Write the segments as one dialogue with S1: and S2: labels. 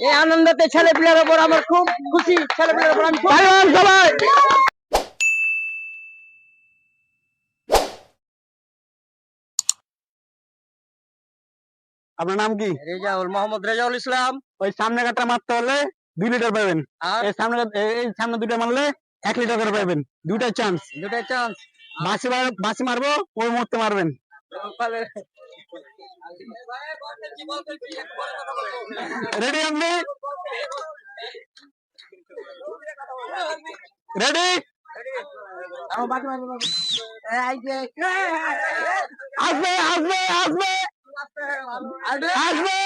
S1: এই আনন্দতে ছেলে পিলার উপর আমার খুব খুশি ছেলে পিলার উপর আমি সবাই
S2: আপনার নাম কি?
S1: রেজাউল মোহাম্মদ রেজাউল ইসলাম।
S2: ওই সামনে কাটা মারতে হলে দুই লিটার পাবেন।
S1: আর?
S2: এই সামনে এই- সামনে দুটো মারলে এক লিটার করে পাবেন। দুইটা চান্স
S1: দুটাই চান্স
S2: বাসি মার- বাসি মারবো ওই মুহূর্তে মারবেন। রেডি আপনি রেডি আসবে আসবে আসবে আসবে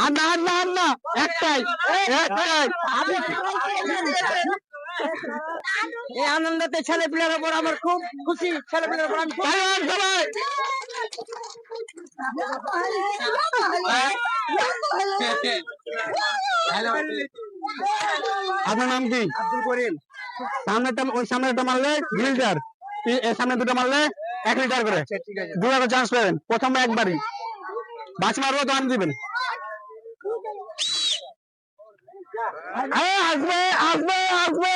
S2: আন্না আন্না আন্না একটাই একটাই
S1: এই আনন্দতে ছেলে পিলার উপর আমার খুব খুশি ছেলে পিলার উপর আমি
S2: সবাই আপনার নাম কি?
S1: আব্দুল করিম।
S2: সামনেটা ওই সামনেটা মারলে দুই লিটার এই- সামনে দুটো মারলে এক লিটার করে।
S1: ঠিক আছে।
S2: দুটো চান্স পাবেন। প্রথমে একবারই। বাস মারবো তো আমি দিবেন। হ্যাঁ, আসবে আসবে আসবে।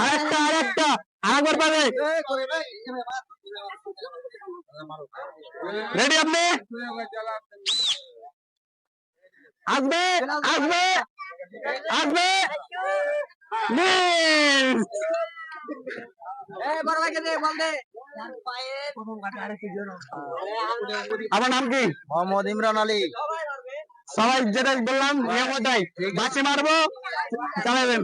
S2: আরেকটা আরেকটা আরেকবার পাবে রেডি আপনি আসবে আসবে আসবে আমার নাম কি
S1: মোহাম্মদ ইমরান আলী
S2: সবাই যেটা বললাম নিয়ম ওটাই বাঁচি মারবো, চালাবেন।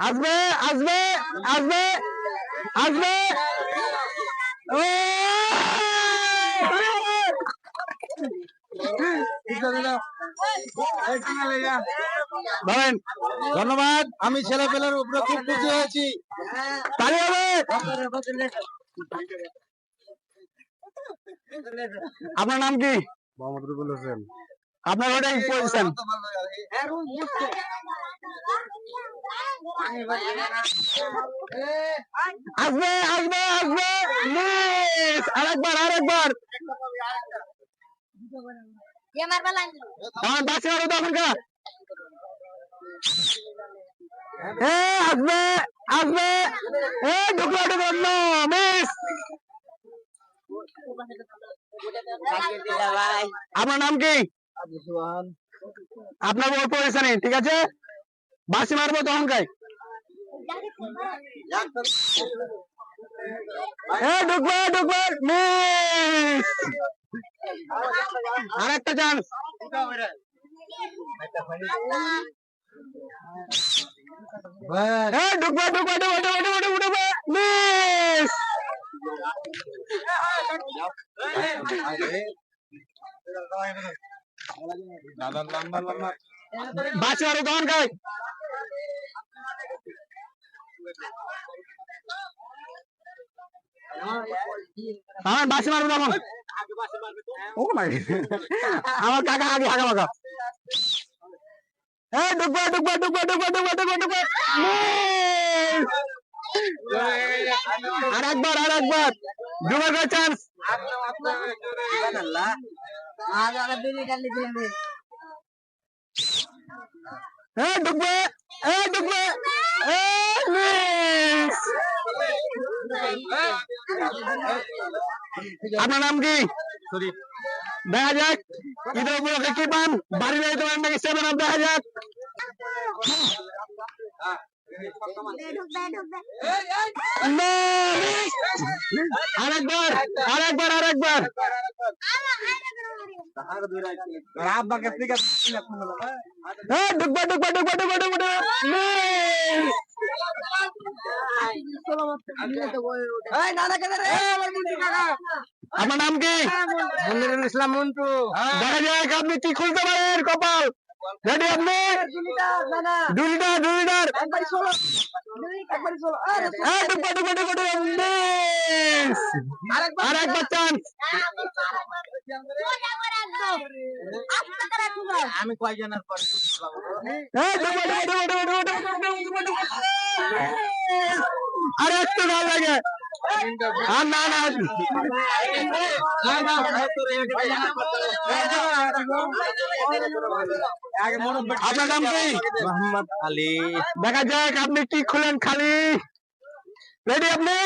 S2: আসবে আসবে আসবে আসবে। ধরেন ধন্যবাদ।
S1: আমি ছেলে পেলের উপরে খুব খুশি হয়েছি।
S2: তালি হবে। আপনার নাম কি?
S1: মোহাম্মদ রুবুল
S2: আপনার ওটাই পজিশন আসবে আসবে আসবে। আরেকবার আরেকবার। আমার বাচ্চা হ্যাঁ, আসবে। আসবে। এ, ঢুকলো আপনার নাম কি? আপনার ওর পজিশনে ঠিক আছে? বাসি মারবো তখন এ, ঢুকবে ঢুকবে আরেকটা চান্স। ঢুকবে ঢুকবে ঢুকবে ঢুকবে আমার বাসি মারবো কাকা আগে আগা মাগা হ্যাঁ ঢুকবো ঢুকবো ঢুকবো ঢুকবো ঢুকবো ঢুকবো ঢুকবো আর একবার আর একবার ডুবার চান্স হ্যাঁ ঢুকবে হ্যাঁ ঢুকবে আপনার নাম কি দেখা যাক ঈদের উপলক্ষে কি পান বাড়ি বাড়ি তোমার নাকি সেভেন আপ দেখা যাক আরেকবার আরেকবার আরেকবার আব্বাকে ডুববা ডুববা ডুববা ডুববা ডুববা না না
S1: কাকা রে আমার
S2: কাকা আমার নাম কি?
S1: মনিরুল ইসলাম মন্টু। হ্যাঁ।
S2: দেখা যাক আপনি কি খুলতে পারেন কপাল। রেডি আপনি? দুই লিটার দুই লিটার আর একবার চান্স
S1: আমি কয়জনের পর
S2: একটু ভালো লাগে। আপনার নাম কি
S1: মোহাম্মদ আলী
S2: দেখা যাক আপনি কি খুলেন খালি রেডি আপনি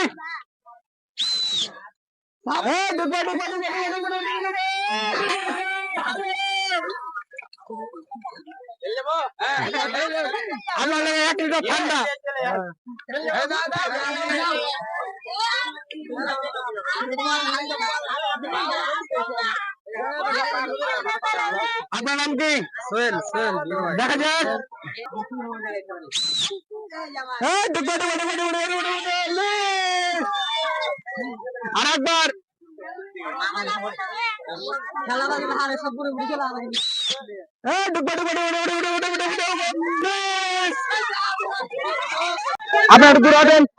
S2: এক লিটার ঠান্ডা apa nanti?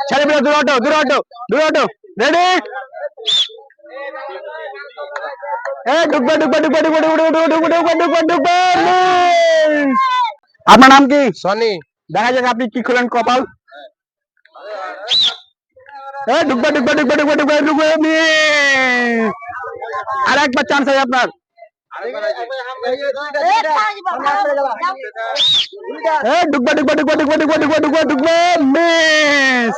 S2: cari bela Durato, Durato, Durato, ready? Eh, dukba, dukba, dukba, dukba, dukba, dukba, dukba, dukba, dukba, dukba, dukba, dukba. Apa nama kamu? Sony.
S1: Dengar
S2: aja kapan kiki kulan kopal. Eh, dukba, dukba, dukba, dukba, dukba, dukba, ini. Ada yang macam saya apa? Eh, dukba, dukba, dukba, dukba, dukba, dukba, dukba, dukba, dukba, miss.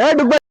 S2: এ ডুববে